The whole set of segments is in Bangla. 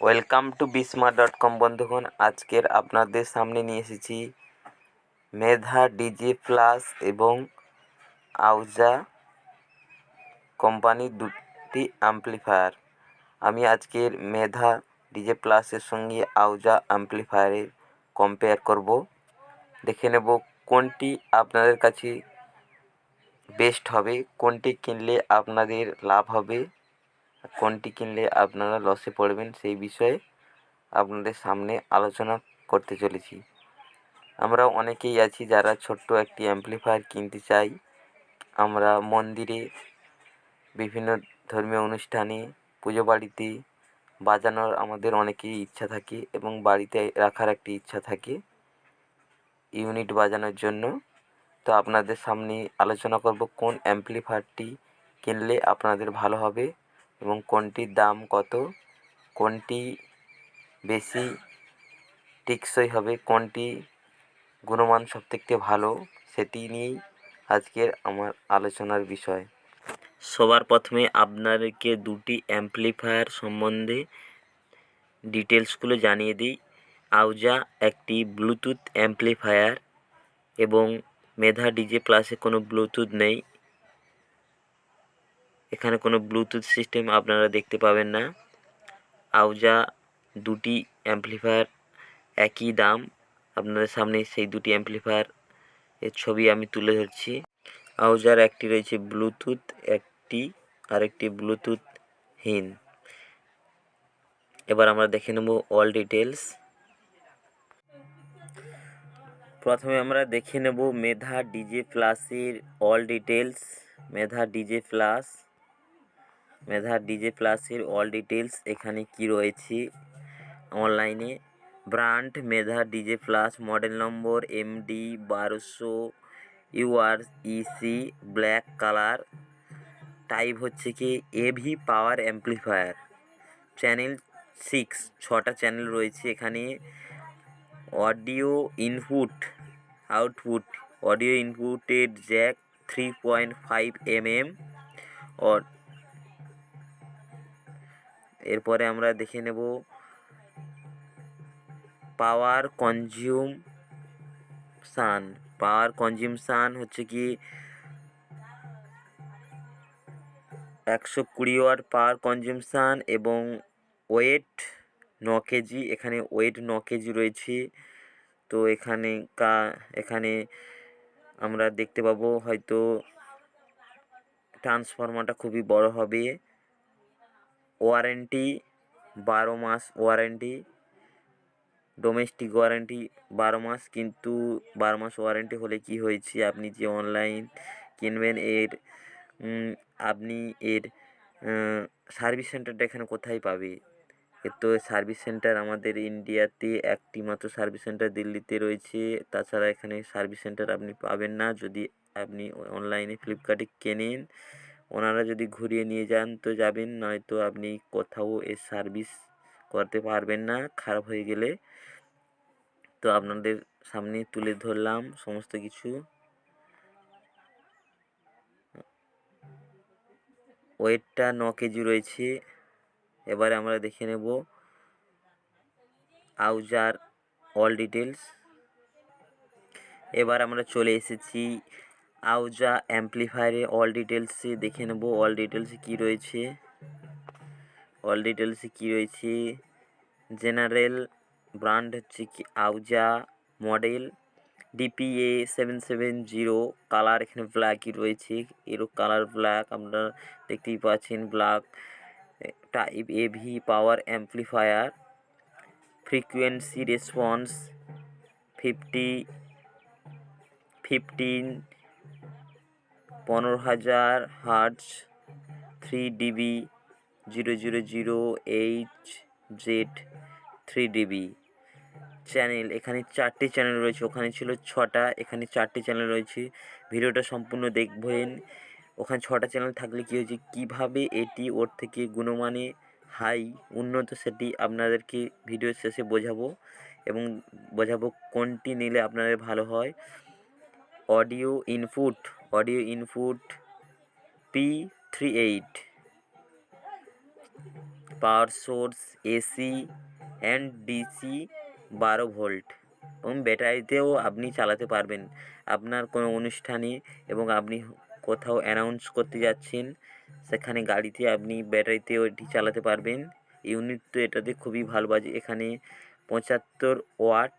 Welcome to Bisma dot com বন্ধুগণ। আজকের আপনাদের সামনে নিয়ে এসেছি মেধা ডিজে প্লাস এবং আউজা কোম্পানির দুটি অ্যাম্প্লিফায়ার আমি আজকের মেধা ডিজে প্লাসের সঙ্গে আউজা অ্যাম্প্লিফায়ারের কম্পেয়ার করব। দেখে নেব কোনটি আপনাদের কাছে বেস্ট হবে, কোনটি কিনলে আপনাদের লাভ হবে। কোনটি কিনলে আপনারা লসে পড়বেন সেই বিষয়ে আপনাদের সামনে আলোচনা করতে চলেছি। আমরা অনেকেই আছি যারা ছোট্ট একটি অ্যাম্প্লিফায়ার কিনতে চাই। আমরা মন্দিরে বিভিন্ন ধর্মীয় অনুষ্ঠানে পুজো বাড়িতে বাজানোর আমাদের অনেকেরই ইচ্ছা থাকে এবং বাড়িতে রাখার একটি ইচ্ছা থাকে ইউনিট বাজানোর জন্য। তো আপনাদের সামনে আলোচনা করব কোন অ্যাম্প্লিফায়ারটি কিনলে আপনাদের ভালো হবে। এবং কোনটির দাম কত, কোনটি বেশি টেকসই হবে, কোনটি গুণমান সবথেকে ভালো, সেটি নিয়েই আজকের আমার আলোচনার বিষয়। সবার প্রথমে আপনাদেরকে দুটি অ্যাম্প্লিফায়ার সম্বন্ধে ডিটেলসগুলো জানিয়ে দিই। আউজা একটি ব্লুটুথ অ্যাম্প্লিফায়ার এবং মেধা ডিজে প্লাসে কোনো ব্লুটুথ নেই। এখানে কোনো ব্লুটুথ সিস্টেম আপনারা দেখতে পাবেন না। আউজা দুটি অ্যাম্প্লিফায়ার একই দাম। আপনাদের সামনে সেই দুটি অ্যাম্প্লিফায়ার এর ছবি আমি তুলে ধরছি। আউজার একটি রয়েছে ব্লুটুথ একটি আরেকটি ব্লুটুথহীন এবার আমরা দেখে নেব অল ডিটেলস প্রথমে আমরা দেখে নেব মেধা ডিজে প্লাসের all details Medha DJ plus Medha, DJ প্লাসের অল ডিটেলস এখানে কি রয়েছে? অনলাইনে brand Medha, DJ plus model number MD বারোশো UR EC black colour type হচ্ছে কি AV power amplifier channel six ছটা চ্যানেল রয়েছে এখানে অডিও ইনপুট আউটপুট অডিও ইনপুটের jack three point five M M এরপরে আমরা দেখে নেব পাওয়ার কনজিউমশান পাওয়ার কনজিউমশান হচ্ছে কি একশো কুড়ি ওয়াট পাওয়ার কনজিউমশান এবং ওয়েট ন কেজি। এখানে ওয়েট ন কেজি রয়েছে। তো এখানে কা, এখানে আমরা দেখতে পাবো হয়তো ট্রান্সফরমারটা খুবই বড় হবে। ওয়ারেন্টি, বারো মাস ওয়ারেন্টি, ডোমেস্টিক ওয়ারেন্টি বারো মাস, কিন্তু বারো মাস ওয়ারেন্টি হলে কি হয়েছে? আপনি যে অনলাইন কিনবেন, এর আপনি এর সার্ভিস সেন্টারটা এখানে কোথায় পাবে? এর তো সার্ভিস সেন্টার আমাদের ইন্ডিয়াতে একটি মাত্র সার্ভিস সেন্টার, দিল্লিতে রয়েছে। তাছাড়া এখানে সার্ভিস সেন্টার আপনি পাবেন না। যদি আপনি অনলাইনে ফ্লিপকার্টে কেনেন ওনারা যদি ঘুরিয়ে নিয়ে যান তো যাবেন, নয়তো আপনি কোথাও এর সার্ভিস করতে পারবেন না, খারাপ হয়ে গেলে। তো আপনাদের সামনে তুলে ধরলাম সমস্ত কিছু। ওয়েটটা ন কেজি রয়েছে। এবারে আমরা দেখে নেব। আউজার, অল ডিটেলস এবার আমরা চলে এসেছি আউজা অ্যাম্প্লিফায়ারে অল ডিটেলসে দেখে নেব। অল ডিটেলসে কী রয়েছে? অল ডিটেলসে কী রয়েছে? জেনারেল ব্র্যান্ড হচ্ছে কি Ahuja model DPA seven seven zero colour এখানে ব্ল্যাকই রয়েছে। এরও কালার ব্ল্যাক আপনারা দেখতেই পাচ্ছেন black type AV power amplifier frequency response fifty fifteen পনেরো হাজার hertz three dB zero zero zero H Z three dB channel এখানে চারটি চ্যানেল রয়েছে, ওখানে ছিল ছটা, এখানে চারটি চ্যানেল রয়েছে। ভিডিওটা সম্পূর্ণ দেখবেন। ওখানে ছটা চ্যানেল থাকলে কী হয়েছে, কীভাবে এটি ওর থেকে গুণমানে হাই উন্নত সেটি আপনাদেরকে ভিডিও শেষে বোঝাবো এবং বোঝাবো কোনটি নিলে আপনাদের ভালো হয়। Audio input audio input P three eight, power source AC and DC বারো ভোল্ট এবং ব্যাটারিতেও আপনি চালাতে পারবেন। আপনার কোনো অনুষ্ঠানে এবং আপনি কোথাও অ্যানাউন্স করতে যাচ্ছেন, সেখানে গাড়িতে আপনি ব্যাটারিতেও এটি চালাতে পারবেন। ইউনিট তো এটাতে খুবই ভালো বাজে, এখানে পঁচাত্তর ওয়াট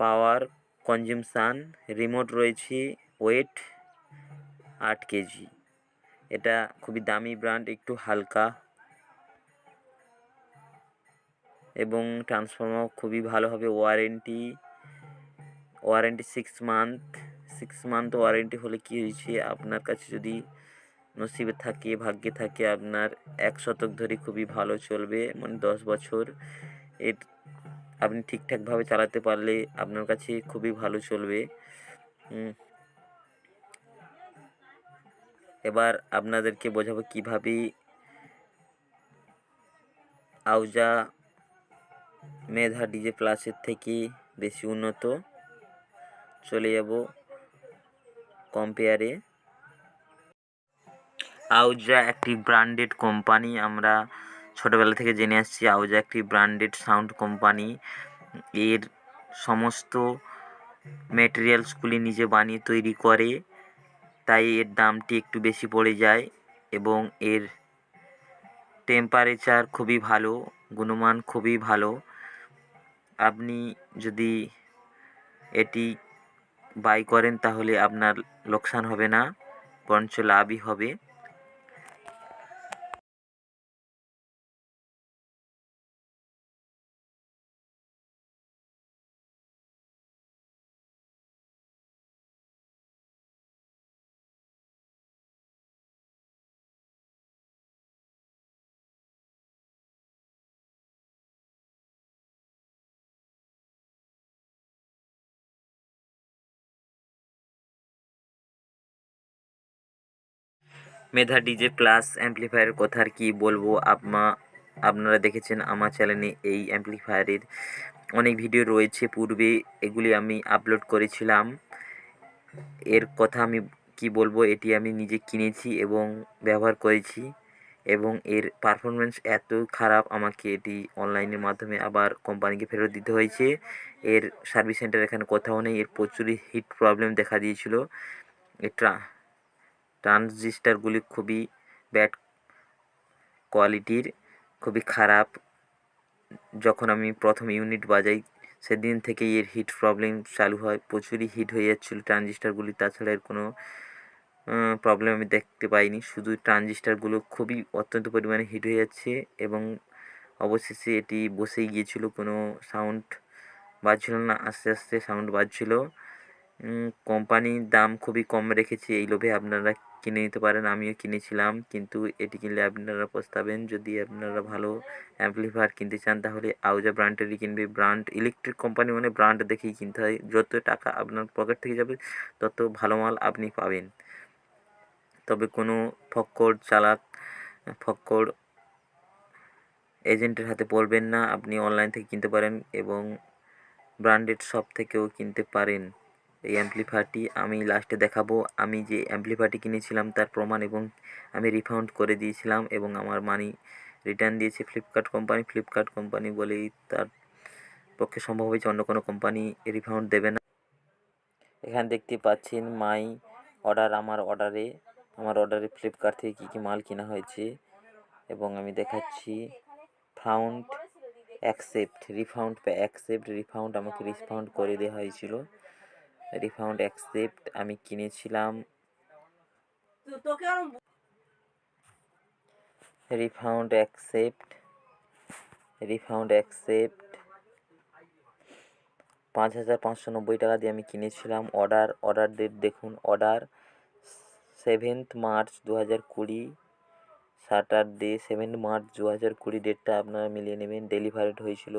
পাওয়ার কনজিউমশান রিমোট রয়েছে। ওয়েট আট কেজি। এটা খুবই দামি ব্র্যান্ড একটু হালকা। এবং ট্রান্সফর্মার খুবই ভালো হবে warranty warranty six month six month warranty হলে কী হয়েছে? আপনার কাছে যদি নসিবে থাকে, ভাগ্যে থাকে, আপনার এক শতক ধরে খুবই ভালো চলবে মানে দশ বছর। এর, আপনি ঠিকঠাকভাবে চালাতে পারলে আপনার কাছে খুবই ভালো চলবে। এবার আপনাদেরকে বোঝাবো কীভাবে আউজা মেধা ডিজে প্লাসের থেকে বেশি উন্নত। চলে যাব কম্পেয়ারে আউজা একটি ব্র্যান্ডেড কোম্পানি আমরা ছোটোবেলা থেকে জেনে আসছি আউজা একটি ব্র্যান্ডেড সাউন্ড কোম্পানি এর সমস্ত মেটেরিয়ালসগুলি নিজে বানিয়ে তৈরি করে। তাই এর দামটি একটু বেশি পড়ে যায় এবং এর টেম্পারেচার খুবই ভালো, গুণমান খুবই ভালো। আপনি যদি এটি বাই করেন তাহলে আপনার লোকসান হবে না, বরঞ্চ লাভই হবে। মেধা ডিজে প্লাস অ্যাম্পলিফায়ারের কথা আর কি বলব। আপনা আপনারা দেখেছেন আমার চ্যানেলে এই অ্যাম্পলিফায়ারের অনেক ভিডিও রয়েছে। পূর্বে এগুলি আমি আপলোড করেছিলাম। এর কথা আমি কি বলব, এটি আমি নিজে কিনেছি এবং ব্যবহার করেছি এবং এর পারফরমেন্স এত খারাপ, আমাকে এটি অনলাইনের মাধ্যমে আবার কোম্পানিকে ফেরত দিতে হয়েছে। এর সার্ভিস সেন্টার এখানে কোথাও নেই। এর প্রচুরই হিট প্রবলেম দেখা দিয়েছিল। এটা ট্রানজিস্টারগুলি খুবই ব্যাড কোয়ালিটির, খুবই খারাপ। যখন আমি প্রথম ইউনিট বাজাই, সেদিন থেকেই এর হিট প্রবলেম চালু হয়, প্রচুরই হিট হয়ে যাচ্ছিল ট্রানজিস্টারগুলি। তাছাড়া এর কোনো প্রবলেম আমি দেখতে পাইনি। শুধু ট্রানজিস্টারগুলো খুবই অত্যন্ত পরিমাণে হিট হয়ে যাচ্ছে এবং অবশেষে এটি বসেই গিয়েছিল, কোনো সাউন্ড বাজছিল না, আস্তে আস্তে সাউন্ড বাজছিল। কোম্পানির দাম খুবই কম রেখেছি। এই লোভে আপনারা কিনে নিতে পারেন, আমিও কিনেছিলাম। কিন্তু এটি কিনলে আপনারা পস্তাবেন। যদি আপনারা ভালো অ্যাম্পলিফায়ার কিনতে চান, তাহলে আউজা ব্র্যান্ডেরই কিনবে। ব্র্যান্ড ইলেকট্রিক কোম্পানি মানে ব্র্যান্ড দেখেই কিনতে হয়। যত টাকা আপনার পকেট থেকে যাবে, তত ভালো মাল আপনি পাবেন। তবে কোনো ফক্কর চালাক, ফক্কর এজেন্টের হাতে পড়বেন না। আপনি অনলাইন থেকে কিনতে পারেন এবং ব্র্যান্ডেড শপ থেকেও কিনতে পারেন। এই অ্যাম্পলিফায়ারটি আমি লাস্টে দেখাবো। আমি যে অ্যাম্পলিফায়ারটি কিনেছিলাম তার প্রমাণ এবং আমি রিফান্ড করে দিয়েছিলাম এবং আমার মানি রিটার্ন দিয়েছে ফ্লিপকার্ট কোম্পানি ফ্লিপকার্ট কোম্পানি বলেই তার পক্ষে সম্ভব হয়েছে, অন্য কোনো কোম্পানি রিফান্ড দেবে না। এখানে দেখতে পাচ্ছেন মাই অর্ডার আমার অর্ডারে আমার অর্ডারে ফ্লিপকার্ট থেকে কী কী মাল কেনা হয়েছে এবং আমি দেখাচ্ছি found accept refund accept refund আমাকে রিফাউন্ড করে দেওয়া হয়েছিল। রিফাউন্ড অ্যাকসেপ্ট আমি কিনেছিলাম। রিফাউন্ড অ্যাকসেপ্ট রিফাউন্ড অ্যাকসেপ্ট পাঁচ হাজার পাঁচশো নব্বই টাকা দিয়ে আমি কিনেছিলাম অর্ডার অর্ডার ডেট দেখুন অর্ডার সেভেন্থ মার্চ দু হাজার কুড়ি স্যাটারডে সেভেন্থ মার্চ দু হাজার কুড়ি ডেটটা আপনারা মিলিয়ে নেবেন। ডেলিভারিড হয়েছিল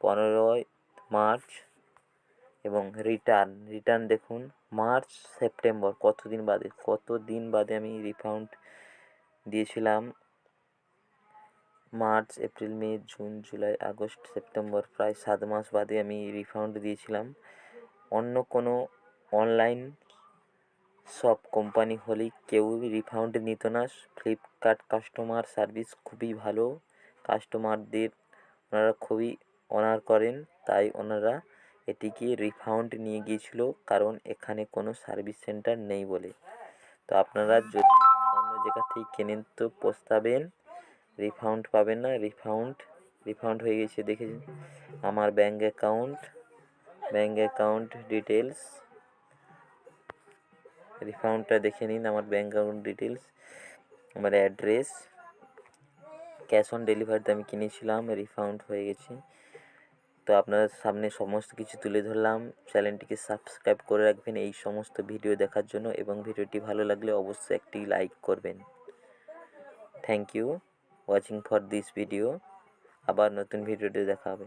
পনেরোই মার্চ এবং রিটার্ন রিটার্ন দেখুন মার্চ সেপ্টেম্বর কত দিন বাদে কত দিন বাদে আমি রিফাউন্ড দিয়েছিলাম? March April May June July August September প্রায় সাত মাস বাদে আমি রিফাউন্ড দিয়েছিলাম। অন্য কোনো অনলাইন সব কোম্পানি হলেই কেউই রিফান্ড নিত না। ফ্লিপকার্ট কাস্টমার সার্ভিস খুবই ভালো। কাস্টমারদের ওনারা খুবই অনার করেন, তাই ওনারা এটিকে রিফান্ড নিয়ে গিয়েছিল, কারণ এখানে কোনো সার্ভিস সেন্টার নেই বলে। তো আপনারা যদি অন্য জায়গা থেকে কেনেন তো পস্তাবেন রিফান্ড পাবেন না রিফান্ড রিফান্ড হয়ে গেছে দেখে আমার bank account bank account details রিফান্ডটা দেখে নিন, আমার ব্যাঙ্ক অ্যাকাউন্ট ডিটেলস আমার অ্যাড্রেস ক্যাশ অন ডেলিভারিতে আমি কিনেছিলাম রিফান্ড হয়ে গেছে। তো আপনাদের সামনে সমস্ত কিছু তুলে ধরলাম। চ্যানেলটিকে সাবস্ক্রাইব করে রাখবেন এই সমস্ত ভিডিও দেখার জন্য এবং ভিডিওটি ভালো লাগলে অবশ্যই একটি লাইক করবেন। Thank you watching for this video আবার নতুন ভিডিওটি দেখা হবে।